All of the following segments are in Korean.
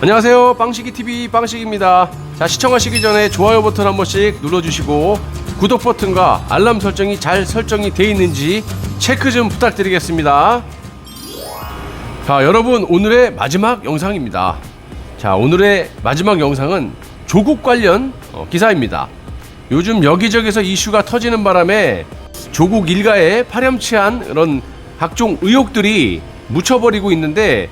안녕하세요. 빵식이 TV 빵식입니다. 자, 시청하시기 전에 좋아요 버튼 한 번씩 눌러주시고 구독 버튼과 알람 설정이 잘 설정이 돼 있는지 체크 좀 부탁드리겠습니다. 자, 여러분 오늘의 마지막 영상입니다. 자, 오늘의 마지막 영상은 조국 관련 어, 기사입니다. 요즘 여기저기서 이슈가 터지는 바람에 조국 일가에 파렴치한 그런 각종 의혹들이 묻혀버리고 있는데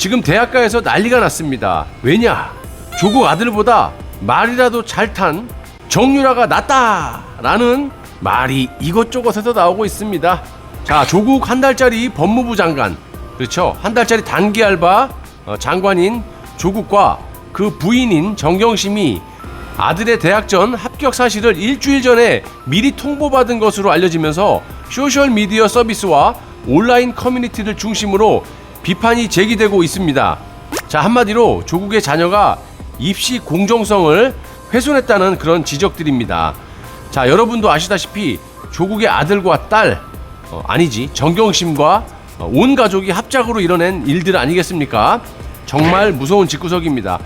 지금 대학가에서 난리가 났습니다. 왜냐? 조국 아들보다 말이라도 잘 탄 정유라가 낫다 라는 말이 이것저것에서 나오고 있습니다. 자, 조국 한 달짜리 법무부 장관, 그렇죠? 한 달짜리 단기 알바 어, 장관인 조국과 그 부인인 정경심이 아들의 대학 전 합격 사실을 일주일 전에 미리 통보받은 것으로 알려지면서 소셜 미디어 서비스와 온라인 커뮤니티를 중심으로 비판이 제기되고 있습니다. 자, 한마디로 조국의 자녀가 입시 공정성을 훼손했다는 그런 지적들입니다. 자, 여러분도 아시다시피 조국의 아들과 딸, 어, 아니지, 정경심과 어, 온 가족이 합작으로 이뤄낸 일들 아니겠습니까? 정말 무서운 집구석입니다.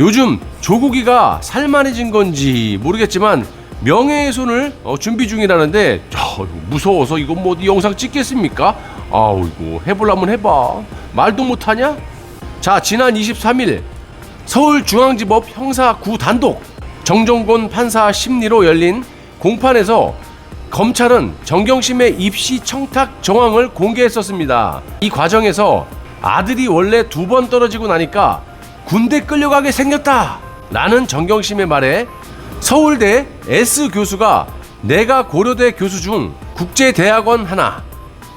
요즘 조국이가 살만해진 건지 모르겠지만 명예훼손을 어, 준비 중이라는데 저, 무서워서 이거 뭐 영상 찍겠습니까? 아이고 해볼라면 해봐 말도 못하냐? 자 지난 23일 서울중앙지법 형사 9 단독 정종곤 판사 심리로 열린 공판에서 검찰은 정경심의 입시 청탁 정황을 공개했었습니다. 이 과정에서 아들이 원래 두 번 떨어지고 나니까 군대 끌려가게 생겼다. 라는 정경심의 말에 서울대 S 교수가 내가 고려대 교수 중 국제대학원 하나,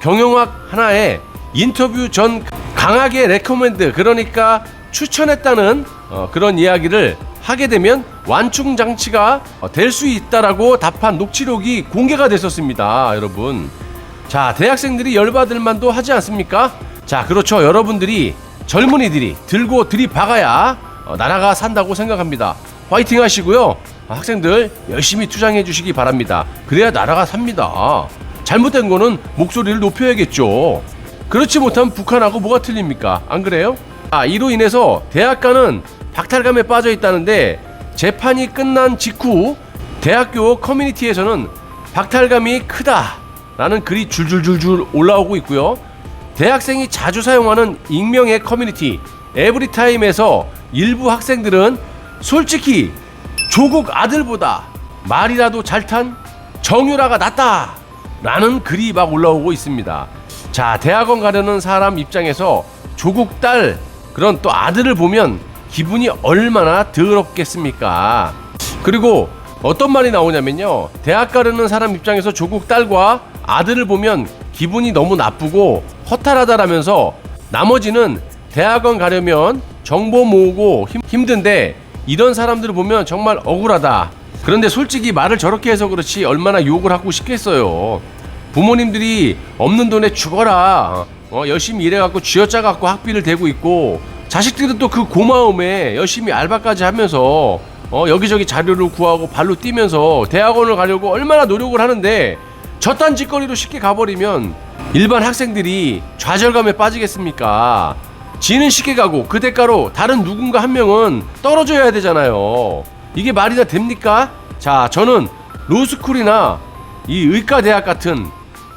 경영학 하나에 인터뷰 전 강하게 레코멘드 그러니까 추천했다는 어, 그런 이야기를 하게 되면 완충 장치가 될 수 있다라고 답한 녹취록이 공개가 됐었습니다, 여러분. 자, 대학생들이 열받을 만도 하지 않습니까? 자, 그렇죠. 여러분들이 젊은이들이 들고 들이박아야 어, 나라가 산다고 생각합니다. 화이팅 하시고요. 아, 학생들 열심히 투쟁해 주시기 바랍니다. 그래야 나라가 삽니다. 잘못된 거는 목소리를 높여야겠죠. 그렇지 못하면 북한하고 뭐가 틀립니까? 안 그래요? 아, 이로 인해서 대학가는 박탈감에 빠져 있다는데 재판이 끝난 직후 대학교 커뮤니티에서는 박탈감이 크다라는 글이 줄줄줄줄 올라오고 있고요. 대학생이 자주 사용하는 익명의 커뮤니티 에브리타임에서 일부 학생들은 솔직히 조국 아들보다 말이라도 잘 탄 정유라가 낫다 라는 글이 막 올라오고 있습니다. 자, 대학원 가려는 사람 입장에서 조국 딸 그런 또 아들을 보면 기분이 얼마나 더럽겠습니까? 그리고 어떤 말이 나오냐면요. 대학 가려는 사람 입장에서 조국 딸과 아들을 보면 기분이 너무 나쁘고 허탈하다라면서 나머지는 대학원 가려면 정보 모으고 힘, 힘든데 이런 사람들을 보면 정말 억울하다. 그런데 솔직히 말을 저렇게 해서 그렇지 얼마나 욕을 하고 싶겠어요. 부모님들이 없는 돈에 죽어라. 어, 열심히 일해갖고 쥐어짜갖고 학비를 대고 있고 자식들은 또 그 고마움에 열심히 알바까지 하면서 어, 여기저기 자료를 구하고 발로 뛰면서 대학원을 가려고 얼마나 노력을 하는데 저딴 짓거리로 쉽게 가버리면 일반 학생들이 좌절감에 빠지겠습니까? 지는 쉽게 가고 그 대가로 다른 누군가 한 명은 떨어져야 되잖아요. 이게 말이 다 됩니까? 자, 저는 로스쿨이나 이 의과대학 같은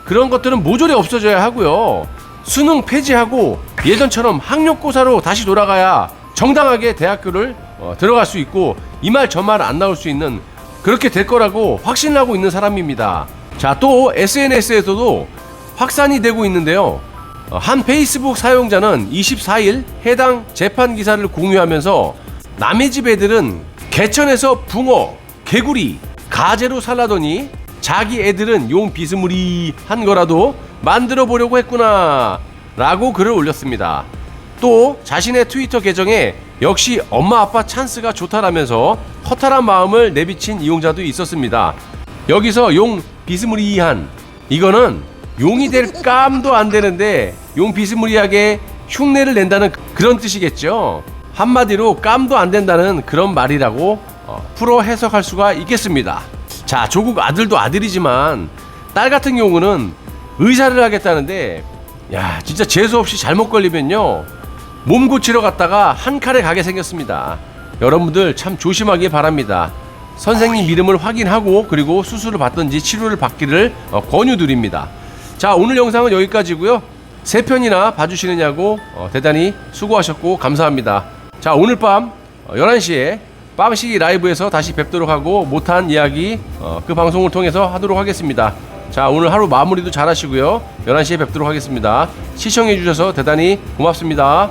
그런 것들은 모조리 없어져야 하고요. 수능 폐지하고 예전처럼 학력고사로 다시 돌아가야 정당하게 대학교를 어, 들어갈 수 있고 이 말 저 말 안 나올 수 있는 그렇게 될 거라고 확신하고 있는 사람입니다. 자, 또 SNS에서도 확산이 되고 있는데요. 어, 한 페이스북 사용자는 24일 해당 재판 기사를 공유하면서 남의 집 애들은 개천에서 붕어, 개구리, 가재로 살라더니 자기 애들은 용 비스무리한 거라도 만들어 보려고 했구나 라고 글을 올렸습니다. 또 자신의 트위터 계정에 역시 엄마 아빠 찬스가 좋다라면서 허탈한 마음을 내비친 이용자도 있었습니다. 여기서 용 비스무리한 이거는 용이 될 깜도 안 되는데 용 비스무리하게 흉내를 낸다는 그런 뜻이겠죠. 한마디로 깜도 안 된다는 그런 말이라고 어, 풀어 해석할 수가 있겠습니다. 자, 조국 아들도 아들이지만 딸 같은 경우는 의사를 하겠다는데 야, 진짜 재수 없이 잘못 걸리면요. 몸 고치러 갔다가 한 칼에 가게 생겼습니다. 여러분들 참 조심하기 바랍니다. 선생님 이름을 확인하고 그리고 수술을 받든지 치료를 받기를 어, 권유드립니다. 자 오늘 영상은 여기까지고요. 세 편이나 봐주시느냐고 어, 대단히 수고하셨고 감사합니다. 자 오늘 밤 어, 11시에 빵식이 라이브에서 다시 뵙도록 하고 못한 이야기 어, 그 방송을 통해서 하도록 하겠습니다. 자 오늘 하루 마무리도 잘 하시고요. 11시에 뵙도록 하겠습니다. 시청해 주셔서 대단히 고맙습니다.